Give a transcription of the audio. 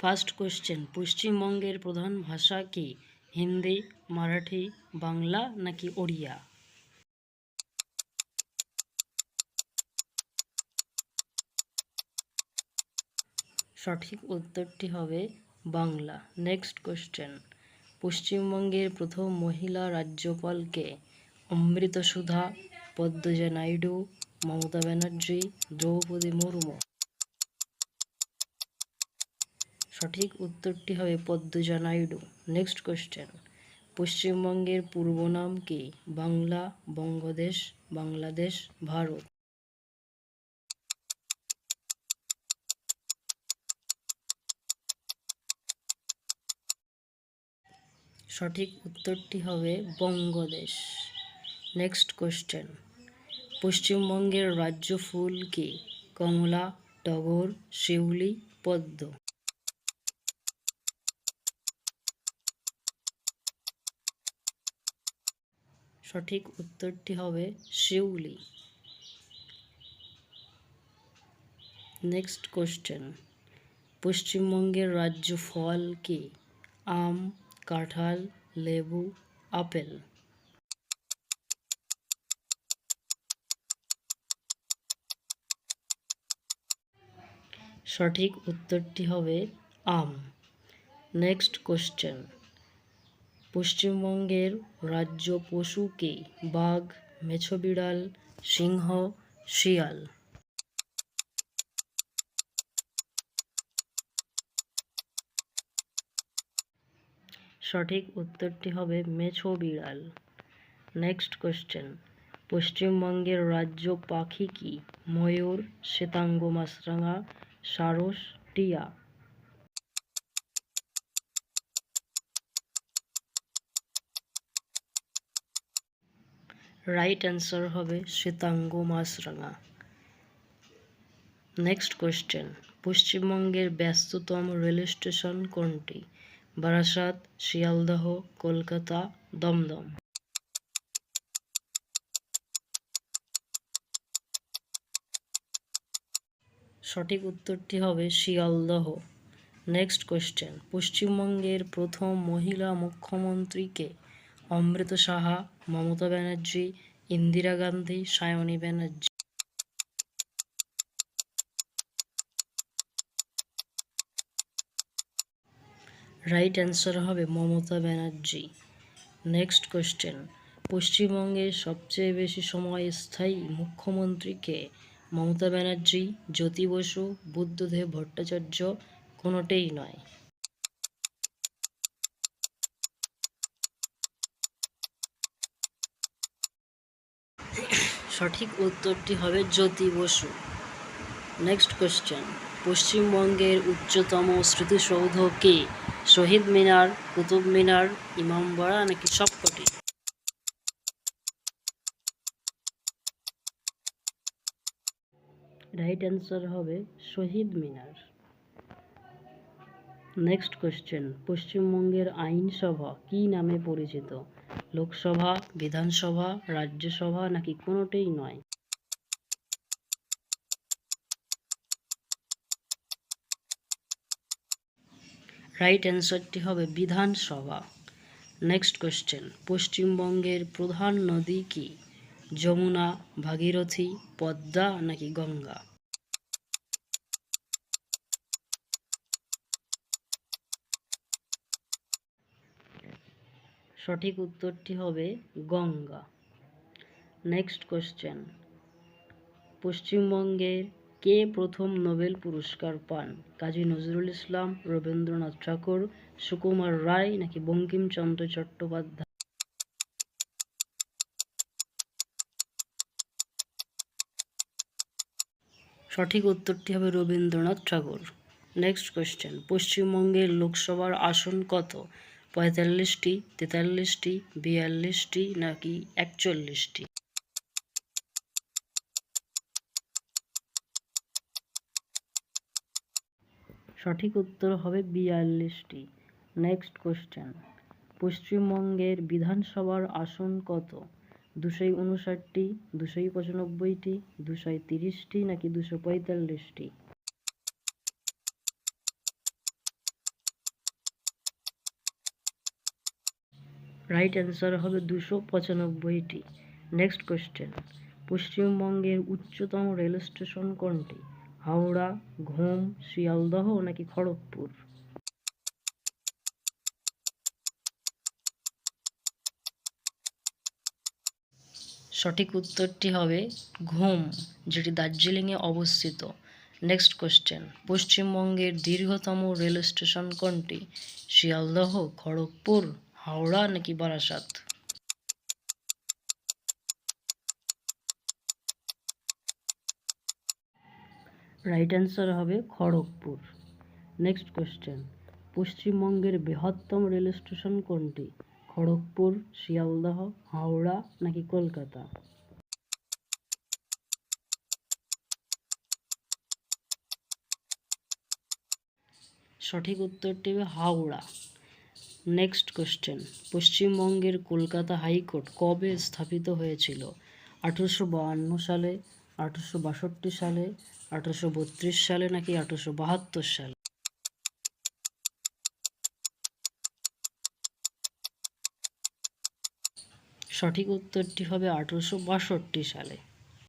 First question, পশ্চিমবঙ্গের প্রধান ভাষা কি? হিন্দি, মারাঠি, বাংলা নাকি ওড়িয়া? সঠিক উত্তরটি হবে বাংলা। নেক্সট কোশ্চেন, পশ্চিমবঙ্গের প্রথম মহিলা রাজ্যপালকে অমৃতসুধা, পদ্মজা নাইডু, মমতা ব্যানার্জি, দ্রৌপদী মুর্মু। সঠিক উত্তরটি হবে পদ্মজা নাইডু নেক্সট কোশ্চেন পশ্চিমবঙ্গের পূর্ব নাম কি? বাংলা, বঙ্গদেশ, বাংলাদেশ, ভারত। সঠিক উত্তরটি হবে বঙ্গদেশ। নেক্সট কোশ্চেন পশ্চিমবঙ্গের রাজ্য ফুল কি? কমলা, টগর, শিউলি, পদ্ম। সঠিক উত্তরটি হবে শিউলি। নেক্সট কোশ্চেন পশ্চিমবঙ্গের রাজ্য ফল কি? আম, কাঁঠাল, লেবু, আপেল? সঠিক উত্তরটি হবে আম। নেক্সট কোশ্চেন পশ্চিমবঙ্গের রাজ্য পশু কি বাঘ, মেছো বিড়াল, সিংহ, শিয়াল। সঠিক উত্তরটি হবে মেছো বিড়াল। নেক্সট কোশ্চেন পশ্চিমবঙ্গের রাজ্য পাখি কি? ময়ূর, শ্বেতাঙ্গ মাছরাঙা, সারস, টিয়া। রাইট অ্যান্সার হবে শ্বেতাঙ্গ মাছরাঙা। নেক্সট কোশ্চেন পশ্চিমবঙ্গের ব্যস্ততম রেল স্টেশন কোনটি? বারাসাত, শিয়ালদহ, কলকাতা, দমদম। সঠিক উত্তরটি হবে শিয়ালদহ। নেক্সট কোশ্চেন পশ্চিমবঙ্গের প্রথম মহিলা মুখ্যমন্ত্রীকে অমৃত সাহা, মমতা ব্যানার্জি, ইন্দিরা গান্ধী, সায়নী ব্যানার্জি। রাইট অ্যান্সার হবে মমতা ব্যানার্জি। নেক্সট কোশ্চেন পশ্চিমবঙ্গের সবচেয়ে বেশি সময় স্থায়ী মুখ্যমন্ত্রীকে মমতা ব্যানার্জি, জ্যোতি বসু, বুদ্ধদেব ভট্টাচার্য কোনোটাই নয়। সঠিক উত্তরটি হবে জ্যোতি বসু। নেক্সট কোশ্চেন পশ্চিমবঙ্গের উচ্চতম স্মৃতিসৌধ কে? শহীদ মিনার, কুতুব মিনার ইমামবাড়া নাকি সবকটি? রাইট অ্যান্সার হবে শহীদ মিনার। নেক্সট কোশ্চেন পশ্চিমবঙ্গের আইনসভা কী নামে পরিচিত? লোকসভা, বিধানসভা, রাজ্যসভা নাকি কোনোটাই নয়। রাইট অ্যান্সারটি হবে বিধানসভা। নেক্সট কোশ্চেন পশ্চিমবঙ্গের প্রধান নদী কি? যমুনা, ভাগীরথী, পদ্মা নাকি গঙ্গা? সঠিক উত্তরটি হবে গঙ্গা। নেক্সট কোশ্চেন পশ্চিমবঙ্গের কে প্রথম নোবেল পুরস্কার পান? কাজী নজরুল ইসলাম, রবীন্দ্রনাথ ঠাকুর, সুকুমার রায় নাকি বঙ্কিমচন্দ্র চট্টোপাধ্যায়? সঠিক উত্তরটি হবে রবীন্দ্রনাথ ঠাকুর। নেক্সট কোশ্চেন পশ্চিমবঙ্গের লোকসভার আসন কত? পঁয়তাল্লিশটি, তেতাল্লিশটি, বিয়াল্লিশটি নাকি একচল্লিশটি? সঠিক উত্তর হবে বিয়াল্লিশটি। নেক্সট কোশ্চেন পশ্চিমবঙ্গের বিধানসভার আসন কত? দুশো উনষাটটি, দুশো পঁচানব্বইটি, দুশো তিরিশটি নাকি দুশো পঁয়তাল্লিশটি? রাইট অ্যান্সার হবে দুশো পঁচানব্বইটি। নেক্সট কোয়েশ্চেন পশ্চিমবঙ্গের উচ্চতম রেল স্টেশন কোনটি? হাওড়া, ঘুম, শিয়ালদহ নাকি খড়গপুর? সঠিক উত্তরটি হবে ঘুম, যেটি দার্জিলিংয়ে অবস্থিত। নেক্সট কোশ্চেন পশ্চিমবঙ্গের দীর্ঘতম রেল স্টেশন কোনটি? শিয়ালদহ, খড়গপুর? হাওড়া নাকি বারাসাত? রাইট অ্যান্সার হবে খড়গপুর। নেক্সট কোশ্চেন পশ্চিমবঙ্গের বৃহত্তম রেল স্টেশন কোনটি? খড়গপুর শিয়ালদহ হাওড়া নাকি কলকাতা? সঠিক উত্তরটি হবে হাওড়া। নেক্সট কোশ্চেন পশ্চিমবঙ্গের কলকাতা হাইকোর্ট কবে স্থাপিত হয়েছিল? আঠেরোশো বাহান্ন সালে, আঠেরোশো বাষট্টি সালে, আঠেরোশো বত্রিশ সালে নাকি আঠেরোশো বাহাত্তর সালে? সঠিক উত্তরটি হবে আঠেরোশো বাষট্টি সালে।